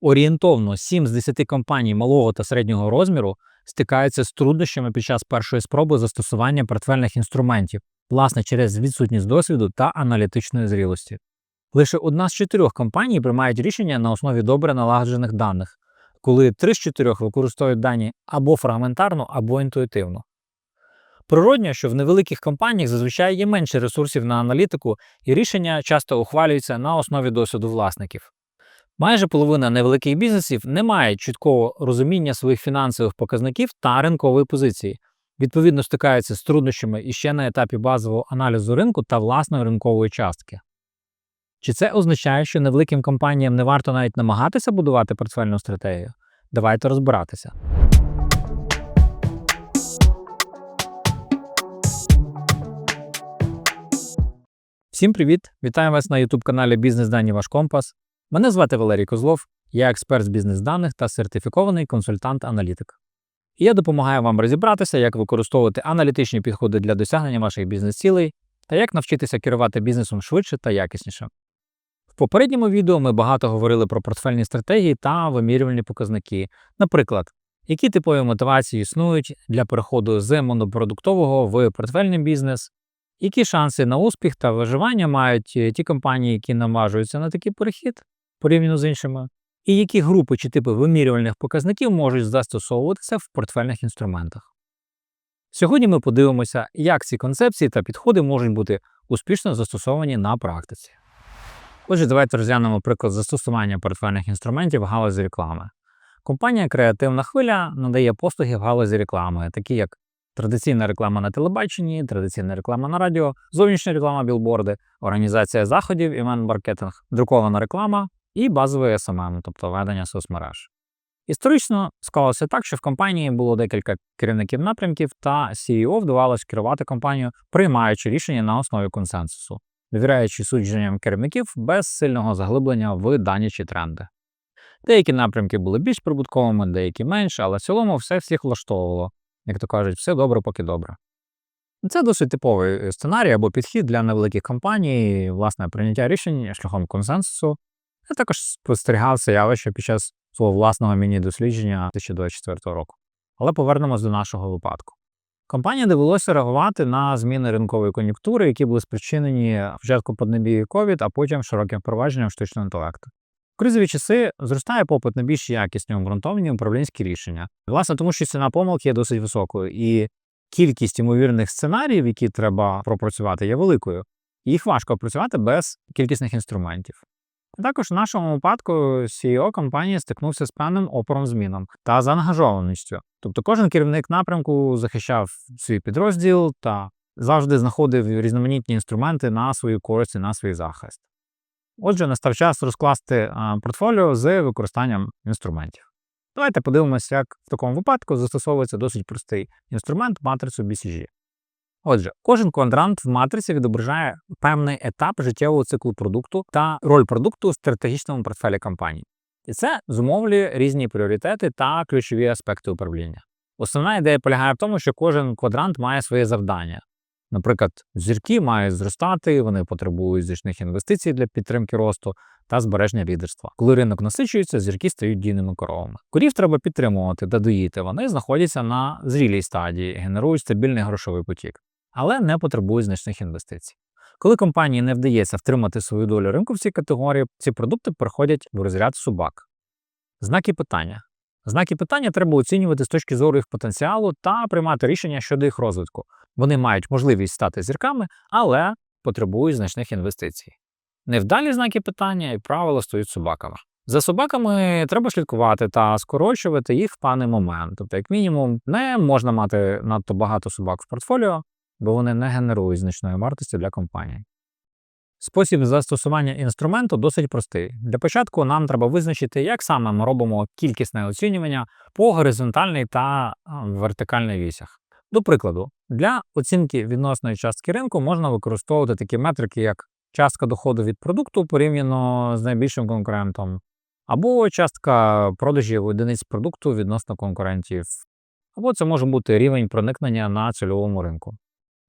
Орієнтовно 7 з 10 компаній малого та середнього розміру стикаються з труднощами під час першої спроби застосування портфельних інструментів, власне через відсутність досвіду та аналітичної зрілості. Лише одна з чотирьох компаній приймають рішення на основі добре налагоджених даних, коли три з чотирьох використовують дані або фрагментарно, або інтуїтивно. Природньо, що в невеликих компаніях зазвичай є менше ресурсів на аналітику, і рішення часто ухвалюються на основі досвіду власників. Майже половина невеликих бізнесів не має чіткого розуміння своїх фінансових показників та ринкової позиції, відповідно стикаються з труднощами іще на етапі базового аналізу ринку та власної ринкової частки. Чи це означає, що невеликим компаніям не варто навіть намагатися будувати портфельну стратегію? Давайте розбиратися. Всім привіт! Вітаю вас на youtube каналі Бізнес Дані Ваш Компас. Мене звати Валерій Козлов, я експерт з бізнес даних та сертифікований консультант-аналітик. І я допомагаю вам розібратися, як використовувати аналітичні підходи для досягнення ваших бізнес-цілей та як навчитися керувати бізнесом швидше та якісніше. В попередньому відео ми багато говорили про портфельні стратегії та вимірювальні показники. Наприклад, які типові мотивації існують для переходу з монопродуктового в портфельний бізнес, які шанси на успіх та виживання мають е, ті компанії, які наважуються на такий перехід порівняно з іншими, і які групи чи типи вимірювальних показників можуть застосовуватися в портфельних інструментах. Сьогодні ми подивимося, як ці концепції та підходи можуть бути успішно застосовані на практиці. Отже, давайте розглянемо приклад застосування портфельних інструментів в галузі реклами. Компанія Креативна хвиля надає послуги в галузі реклами, такі як традиційна реклама на телебаченні, традиційна реклама на радіо, зовнішня реклама білборди, організація заходів, івент-маркетинг, друкована реклама і базовий SMM, тобто ведення соцмереж. Історично склалося так, що в компанії було декілька керівників напрямків, та CEO вдавалося керувати компанією, приймаючи рішення на основі консенсусу, довіряючи судженням керівників без сильного заглиблення в дані чи тренди. Деякі напрямки були більш прибутковими, деякі менше, але в цілому все всіх влаштовувало, як то кажуть, все добре, поки добре. Це досить типовий сценарій або підхід для невеликих компаній, власне, прийняття рішень шляхом консенсусу. Я також спостерігав це явище під час свого власного міні-дослідження 2024 року. Але повернемось до нашого випадку. Компанії довелося реагувати на зміни ринкової кон'юнктури, які були спричинені спочатку поднебії COVID, а потім широким впровадженням штучного інтелекту. В кризові часи зростає попит на більш якісні обґрунтовані управлінські рішення. Власне, тому що ціна помилки є досить високою, і кількість ймовірних сценаріїв, які треба пропрацювати, є великою. Їх важко опрацювати без кількісних інструментів. Також в нашому випадку CEO компанії стикнувся з певним опором змінам та заангажованістю. Тобто кожен керівник напрямку захищав свій підрозділ та завжди знаходив різноманітні інструменти на свою користь і на свій захист. Отже, настав час розкласти портфоліо з використанням інструментів. Давайте подивимося, як в такому випадку застосовується досить простий інструмент матрицю BCG. Отже, кожен квадрант в матриці відображає певний етап життєвого циклу продукту та роль продукту у стратегічному портфелі компанії. І це зумовлює різні пріоритети та ключові аспекти управління. Основна ідея полягає в тому, що кожен квадрант має своє завдання. Наприклад, зірки мають зростати, вони потребують значних інвестицій для підтримки росту та збереження лідерства. Коли ринок насичується, зірки стають дійними коровами. Корів треба підтримувати та доїти. Вони знаходяться на зрілій стадії, генерують стабільний грошовий потік, але не потребують значних інвестицій. Коли компанії не вдається втримати свою долю ринку в цій категорії, ці продукти переходять в розряд собак. Знаки питання. Знаки питання треба оцінювати з точки зору їх потенціалу та приймати рішення щодо їх розвитку. Вони мають можливість стати зірками, але потребують значних інвестицій. Невдалі знаки питання, як правило, стають собаками. За собаками треба слідкувати та скорочувати їх в певний момент. Тобто, як мінімум, не можна мати надто багато собак в портфоліо, бо вони не генерують значної вартості для компанії. Спосіб застосування інструменту досить простий. Для початку нам треба визначити, як саме ми робимо кількісне оцінювання по горизонтальній та вертикальній вісях. До прикладу, для оцінки відносної частки ринку можна використовувати такі метрики, як частка доходу від продукту порівняно з найбільшим конкурентом, або частка продажів одиниць продукту відносно конкурентів, або це може бути рівень проникнення на цільовому ринку.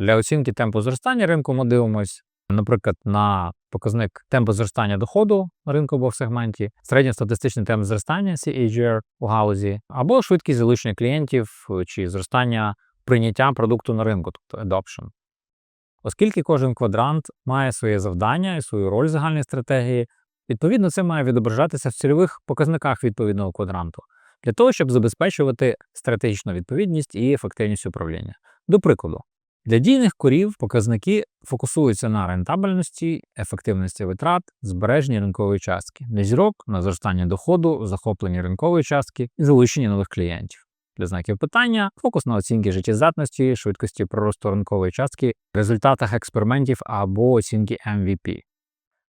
Для оцінки темпу зростання ринку ми дивимося наприклад, на показник темпу зростання доходу на ринку або в сегменті, середньостатистичний темп зростання CAGR у галузі, або швидкість залучення клієнтів е, чи зростання прийняття продукту на ринку, тобто adoption. Оскільки кожен квадрант має своє завдання і свою роль в загальній стратегії, відповідно, це має відображатися в цільових показниках відповідного квадранту для того, щоб забезпечувати стратегічну відповідність і ефективність управління. До прикладу, для дійних корів показники фокусуються на рентабельності, ефективності витрат, збереженні ринкової частки, для зірок на зростання доходу, захопленні ринкової частки і залученні нових клієнтів. Для знаків питання фокус на оцінки життєздатності, швидкості проросту ринкової частки, результатах експериментів або оцінки MVP.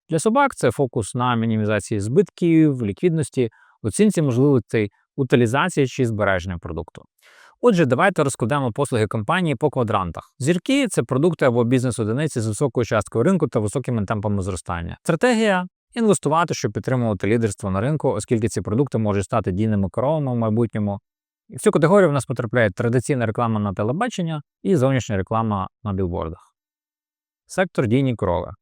Для собак це фокус на мінімізації збитків, ліквідності, оцінці можливостей утилізації чи збереження продукту. Отже, давайте розкладемо послуги компанії по квадрантах. Зірки це продукти або бізнес-одиниці з високою часткою ринку та високими темпами зростання. Стратегія інвестувати, щоб підтримувати лідерство на ринку, оскільки ці продукти можуть стати дійними коровами в майбутньому. І в цю категорію в нас потрапляє традиційна реклама на телебачення і зовнішня реклама на білбордах. Сектор дійні корови.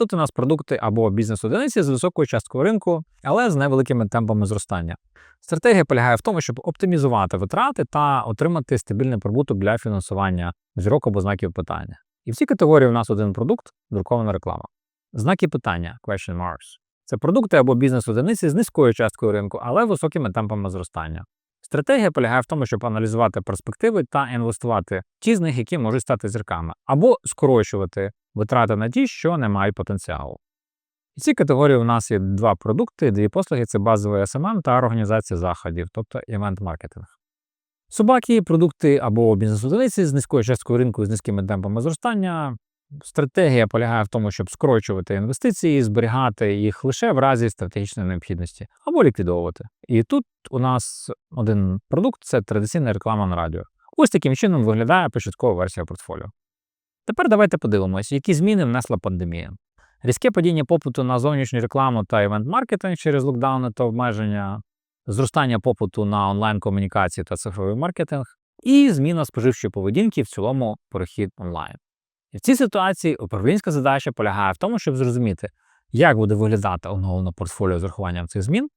Тут у нас продукти або бізнес-одиниці з високою часткою ринку, але з невеликими темпами зростання. Стратегія полягає в тому, щоб оптимізувати витрати та отримати стабільний прибуток для фінансування зірок або знаків питання. І в цій категорії у нас один продукт друкована реклама. Знаки питання question marks. Це продукти або бізнес-одиниці з низькою часткою ринку, але високими темпами зростання. Стратегія полягає в тому, щоб аналізувати перспективи та інвестувати ті з них, які можуть стати зірками, або скорочувати витрати на ті, що не мають потенціалу. В цій категорії у нас є два продукти, дві послуги це базовий SMM та організація заходів, тобто івент-маркетинг. Собаки, продукти або бізнес-одиниці з низькою часткою ринку і з низькими темпами зростання. Стратегія полягає в тому, щоб скорочувати інвестиції, зберігати їх лише в разі стратегічної необхідності або ліквідовувати. І тут у нас один продукт це традиційна реклама на радіо. Ось таким чином виглядає початкова версія портфоліо. Тепер давайте подивимося, які зміни внесла пандемія. Різке падіння попиту на зовнішню рекламу та івент-маркетинг через локдауни та обмеження, зростання попиту на онлайн-комунікації та цифровий маркетинг, і зміна споживчої поведінки в цілому перехід онлайн. І в цій ситуації управлінська задача полягає в тому, щоб зрозуміти, як буде виглядати оновлене портфоліо з урахуванням цих змін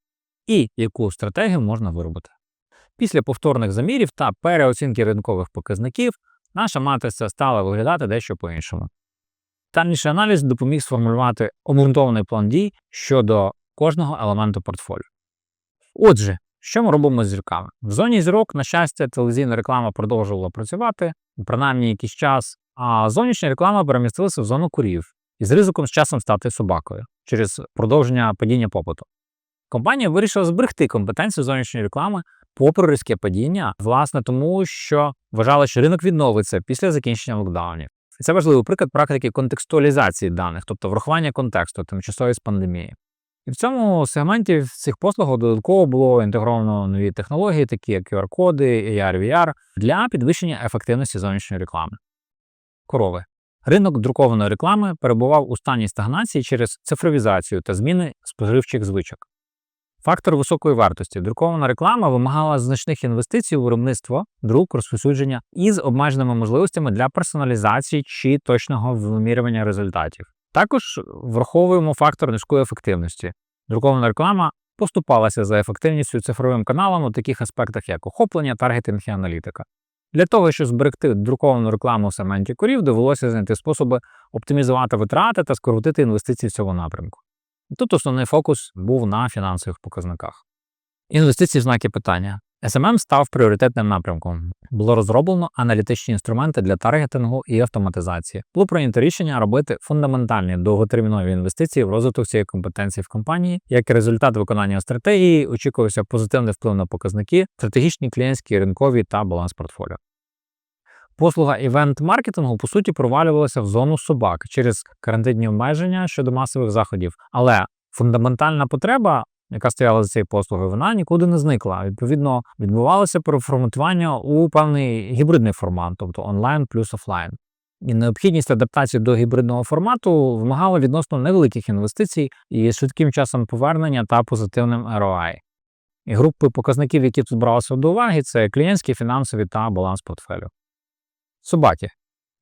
і яку стратегію можна виробити. Після повторних замірів та переоцінки ринкових показників наша матриця стала виглядати дещо по-іншому. Детальніший аналіз допоміг сформулювати обґрунтований план дій щодо кожного елементу портфоліо. Отже, що ми робимо з зірками? В зоні зірок, на щастя, телевізійна реклама продовжувала працювати, принаймні якийсь час, а зовнішня реклама перемістилася в зону курів із ризиком з часом стати собакою через продовження падіння попиту. Компанія вирішила зберегти компетенцію зовнішньої реклами попри різке падіння, власне, тому що вважала, що ринок відновиться після закінчення локдаунів. Це важливий приклад практики контекстуалізації даних, тобто врахування контексту тимчасової з пандемії. І в цьому сегменті в цих послугах додатково було інтегровано нові технології, такі як QR-коди, AR, VR, для підвищення ефективності зовнішньої реклами. Корови. Ринок друкованої реклами перебував у стані стагнації через цифровізацію та зміни споживчих звичок. Фактор високої вартості. Друкована реклама вимагала значних інвестицій у виробництво, друк, розповсюдження із обмеженими можливостями для персоналізації чи точного вимірювання результатів. Також враховуємо фактор низької ефективності. Друкована реклама поступалася за ефективністю цифровим каналом у таких аспектах, як охоплення, таргетинг і аналітика. Для того, щоб зберегти друковану рекламу в сегменті корів, довелося знайти способи оптимізувати витрати та скоротити інвестиції в цьому напрямку. Тут основний фокус був на фінансових показниках. Інвестиції в знаки питання. SMM став пріоритетним напрямком. Було розроблено аналітичні інструменти для таргетингу і автоматизації. Було прийнято рішення робити фундаментальні довготермінові інвестиції в розвиток цієї компетенції в компанії. Як результат виконання стратегії, очікувався позитивний вплив на показники, стратегічні клієнтські, ринкові та баланс портфоліо. Послуга івент-маркетингу, по суті, провалювалася в зону собак через карантинні обмеження щодо масових заходів. Але фундаментальна потреба, яка стояла за цією послугою, вона нікуди не зникла. Відповідно, відбувалося переформатування у певний гібридний формат, тобто онлайн плюс офлайн. І необхідність адаптації до гібридного формату вимагала відносно невеликих інвестицій і швидким часом повернення та позитивним ROI. І групи показників, які тут бралися до уваги, це клієнтські, фінансові та баланс портфелю. Собаки.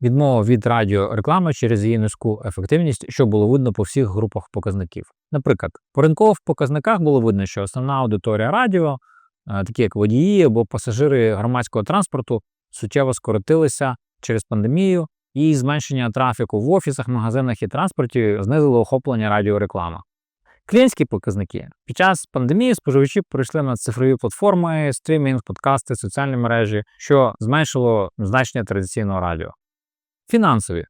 відмова від радіореклами через її низьку ефективність, що було видно по всіх групах показників. Наприклад, по ринкових показниках було видно, що основна аудиторія радіо, е, такі як водії або пасажири громадського транспорту, суттєво скоротилися через пандемію, і зменшення трафіку в офісах, магазинах і транспорті знизило охоплення радіореклами. Клієнтські показники під час пандемії споживачі перейшли на цифрові платформи, стрімінг, подкасти, соціальні мережі, що зменшило значення традиційного радіо. Фінансові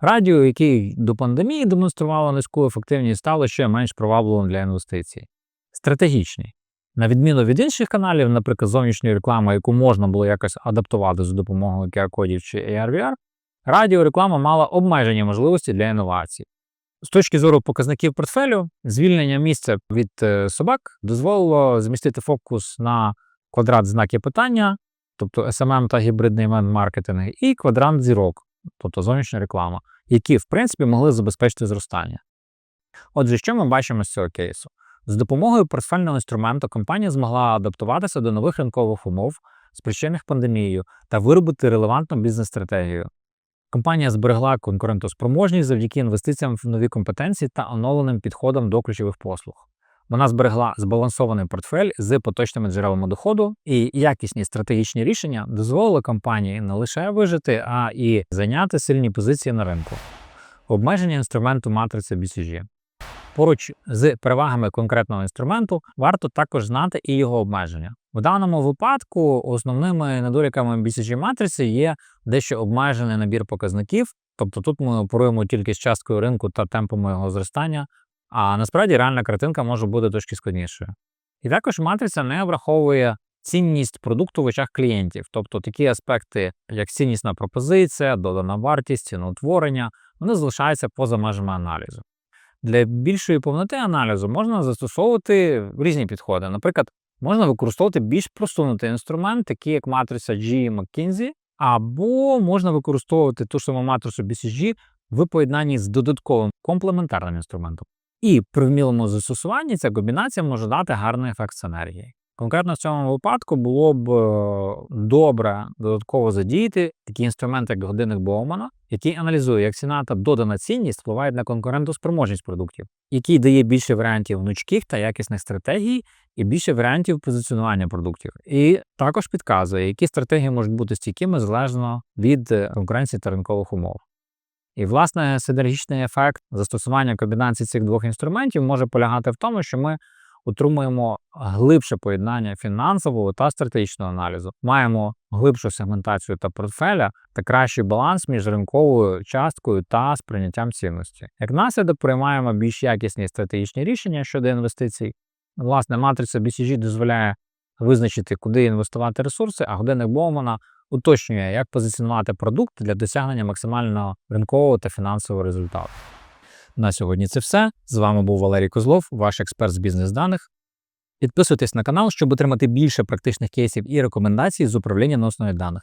радіо, яке до пандемії демонструвало низьку ефективність, стало ще менш привабливим для інвестицій. Стратегічні. На відміну від інших каналів, наприклад, зовнішньої реклами, яку можна було якось адаптувати за допомогою QR-кодів чи AR-VR, радіореклама мала обмежені можливості для інновацій. З точки зору показників портфелю, звільнення місця від е, собак дозволило змістити фокус на квадрат знаки питання, тобто SMM та гібридний івент-маркетинг, і квадрант зірок, тобто зовнішня реклама, які, в принципі, могли забезпечити зростання. Отже, що ми бачимо з цього кейсу? З допомогою портфельного інструменту компанія змогла адаптуватися до нових ринкових умов, спричинених пандемією, та виробити релевантну бізнес-стратегію. Компанія зберегла конкурентоспроможність завдяки інвестиціям в нові компетенції та оновленим підходам до ключових послуг. Вона зберегла збалансований портфель з поточними джерелами доходу, і якісні стратегічні рішення дозволили компанії не лише вижити, а і зайняти сильні позиції на ринку. Обмеження інструменту матриці BCG. Поруч з перевагами конкретного інструменту варто також знати і його обмеження. В даному випадку основними недоліками BCG матриці є дещо обмежений набір показників, тобто тут ми оперуємо тільки з часткою ринку та темпами його зростання, а насправді реальна картинка може бути трошки складнішою. І також матриця не враховує цінність продукту в очах клієнтів, тобто такі аспекти, як ціннісна пропозиція, додана вартість, ціноутворення, вони залишаються поза межами аналізу. Для більшої повноти аналізу можна застосовувати різні підходи. Наприклад, можна використовувати більш просунутий інструмент, такий як матриця G McKinsey, або можна використовувати ту саму матрицю BCG в поєднанні з додатковим комплементарним інструментом. І при вмілому застосуванні ця комбінація може дати гарний ефект синергії. Конкретно в цьому випадку було б е, добре додатково задіяти такі інструменти, як годинник Боумана, який аналізує, як ціна та додана цінність впливають на конкурентоспроможність продуктів, який дає більше варіантів гнучких та якісних стратегій і більше варіантів позиціонування продуктів. І також підказує, які стратегії можуть бути стійкими залежно від е, конкуренції та ринкових умов. І, власне, синергічний ефект застосування комбінації цих двох інструментів може полягати в тому, що ми отримуємо глибше поєднання фінансового та стратегічного аналізу. Маємо глибшу сегментацію та портфеля та кращий баланс між ринковою часткою та сприйняттям цінності. Як наслідок приймаємо більш якісні стратегічні рішення щодо інвестицій. Власне, матриця BCG дозволяє визначити, куди інвестувати ресурси, а годинник Боумана уточнює, як позиціонувати продукт для досягнення максимального ринкового та фінансового результату. На сьогодні це все. З вами був Валерій Козлов, ваш експерт з бізнес-даних. Підписуйтесь на канал, щоб отримати більше практичних кейсів і рекомендацій з управління на даних.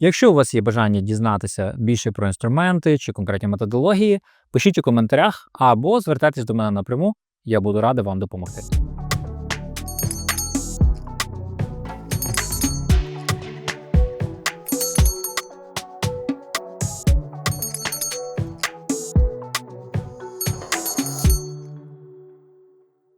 Якщо у вас є бажання дізнатися більше про інструменти чи конкретні методології, пишіть у коментарях або звертайтесь до мене напряму, я буду радий вам допомогти.